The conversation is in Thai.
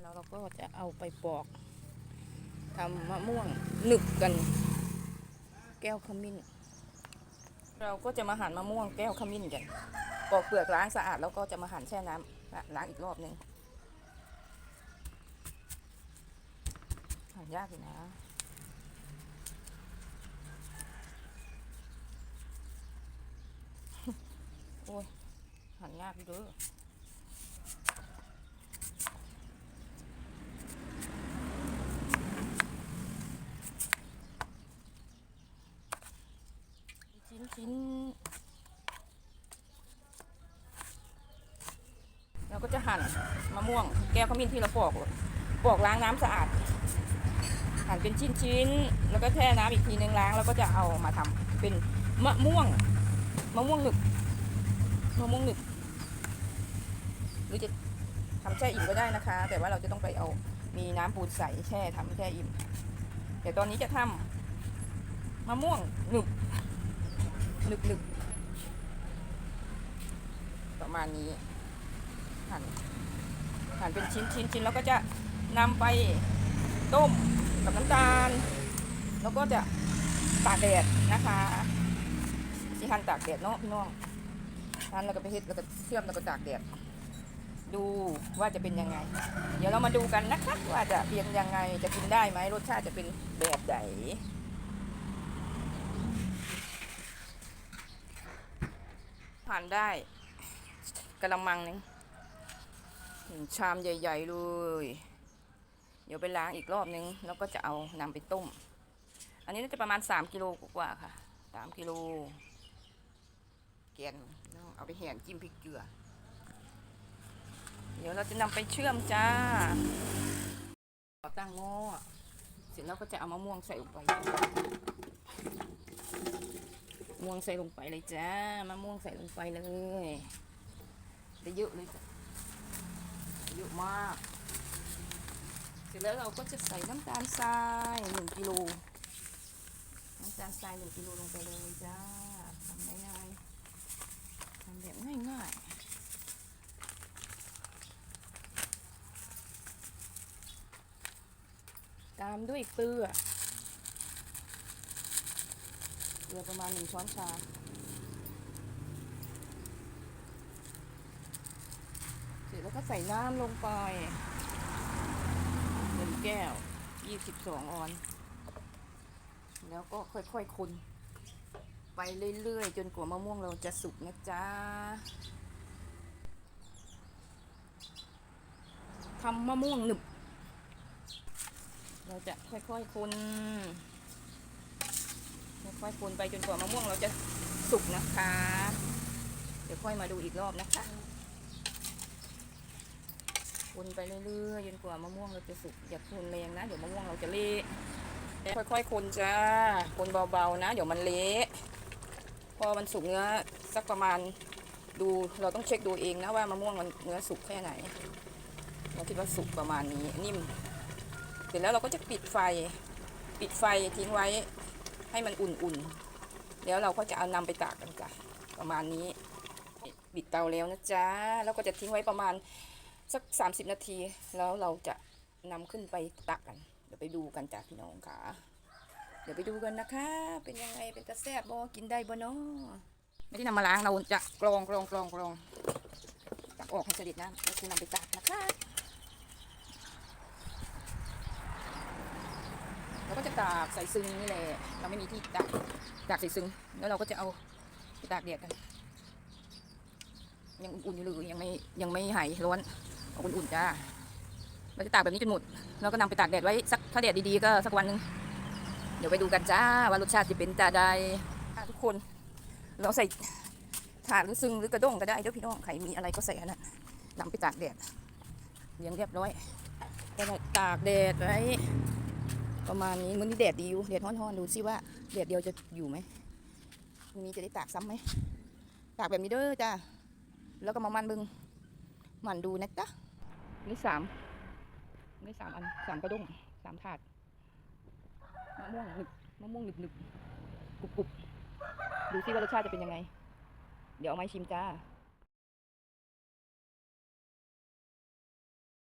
แล้วเราก็จะเอาไปปอกทำมะม่วงหนึบกัน แก้วขมิ้น เราก็จะมาหั่นมะม่วงแก้วขมิ้นกันปอกเปลือกล้างสะอาดแล้วก็จะมาหั่นแช่น้ำล,ล้างอีกรอบหนึ่งหั่นยากอยู่นะโอ้ยหั่นยากอยู่เด้อชิ้น ชิ้น เราก็จะหั่นมะม่วง แก้วขมิ้นที่เราปอกปอกล้างน้ำสะอาด หั่นเป็นชิ้นชิ้นๆ แล้วก็แช่น้ำอีกทีนึงล้าง แล้วก็จะเอามาทำเป็นมะม่วง มะม่วงหนึบมะม่วงหนึบหรือจะทำแช่อิ่มก็ได้นะคะ แต่ว่าเราจะต้องไปเอามีน้ำปูนใสแช่ทำแช่อิ่มแต่ตอนนี้จะทำมะม่วงหนึบ หนึบหนึบประมาณนี้หั่นหั่นเป็นชิ้นชิ้นชิ้นแล้วก็จะนำไปต้มกับน้ำตาล แล้วก็จะตากแดดนะคะที่หั่นตากแดดเนาะพี่น้องหั่นแล้วก็ไปเฮ็ดแล้วก็เชื่อมแล้วก็ตากแดดดูว่าจะเป็นยังไง เดี๋ยวเรามาดูกันนะคะว่าจะเป็นยังไงจะกินได้ไหมรสชาติจะเป็นแบบไหน ผ่านได้กระมังหนึ่งชามใหญ่ ๆ เลย เดี๋ยวไปล้างอีกรอบนึง แล้วก็จะเอานำไปต้ม อันนี้น่าจะประมาณ 3 กิโลกว่าค่ะ 3 กิโลแกนแล้วเอาไปแห่นจิ้มพริกเกลือ เดี๋ยวเราจะนำไปเชื่อมจ้าตั้งหม้อเสร็จแล้วก็จะเอามะม่วงใส่ลงไป ม่วงใส่ลงไปเลยจ้ามะม่วงใส่ลงไปเลยได้เยอะเลยจ้ะเยอะมาก เสร็จแล้วเราก็จะใส่น้ำตาลทรายหนึ่งกิโลน้ำตาลทรายหนึ่งกิโลลงไปเลยจ้าทำง่ายๆทำแบบง่ายๆตามด้วยเกลือ เกลือประมาณหนึ่งช้อนชา เสร็จแล้วก็ใส่น้ำลงไปหนึ่งแก้วยี่สิบสองออน แล้วก็ค่อยๆคนไปเรื่อยๆ จนกว่ามะม่วงเราจะสุกนะจ๊ะทำมะม่วงหนึบ เราจะค่อยๆคน ค่อยๆคนไปจนกว่ามะม่วงเราจะสุกนะคะ เดี๋ยวค่อยมาดูอีกรอบนะคะคนไปเรื่อยๆจนกว่ามะม่วงเราจะสุกอย่าคนแรงนะ เดี๋ยวมะม่วงเราจะเละค่อยๆคนจ้าคนเบาๆนะ เดี๋ยวมันเละพอมันสุกเนื้อสักประมาณดูเราต้องเช็คดูเองนะว่ามะม่วงมันเนื้อสุกแค่ไหนเราคิดว่าสุกประมาณนี้นิ่ม เสร็จแล้วเราก็จะปิดไฟ ปิดไฟทิ้งไว้ ให้มันอุ่นๆ แล้วเราก็จะเอานำไปตากกันจ้ะประมาณนี้ปิดเตาแล้วนะจ๊ะ แล้วก็จะทิ้งไว้ประมาณสัก 30 นาที แล้วเราจะนำขึ้นไปตักกัน เดี๋ยวไปดูกันจ้ะพี่น้องค่ะ เดี๋ยวไปดูกันนะคะ เป็นยังไง เป็นกระแซบบ่กินได้บ่เนาะไม่ได้นำมาล้างเราจะกรองกรองกรองกรองตักออกให้เสด็จน้ำแล้วคือนำไปตากนะคะ เราก็จะตากใส่ซึ้งนี่แหละเราไม่มีที่ตากตากใส่ซึ้งแล้วเราก็จะเอาไปตากแดดกัน ยังอุ่นๆอยู่เลยยังไม่ยังไม่หายร้อนอาอุ่นๆจ้าเราจะตากแบบนี้จนหมดแล้วก็นำไปตากแดดไว้สักถ้าแดดดีๆก็สักวันหนึงเดี๋ยวไปดูกันจ้าว่ารสชาติจะเป็นตาใดทุกคน เราใส่ถาดหรือซึ้งหรือกระด้งก็ได้เด้อพี่น้องใครมีอะไรก็ใส่อันนั้นนำไปตากแดดเลี้ยงเรียบร้อยก็ได้ตากแดดไว้ ประมาณนี้มื้อนี้แดดดีอยู่แดดร้อนๆดูสิว่าแดดเดียวจะอยู่ไหมพรุ่งนี้จะได้ตากซ้ำไหมตากแบบนี้เด้อจ้าแล้วก็มามันบึงหมันดูนะจ๊ะนี่สามนี่สามอันสามกระด้งสามถาดมะม่วงหนึบมะม่วงหนึบหนึบกรุบกรุบดูสิว่ารสชาติจะเป็นยังไง เดี๋ยวเอามาให้ชิมจ้า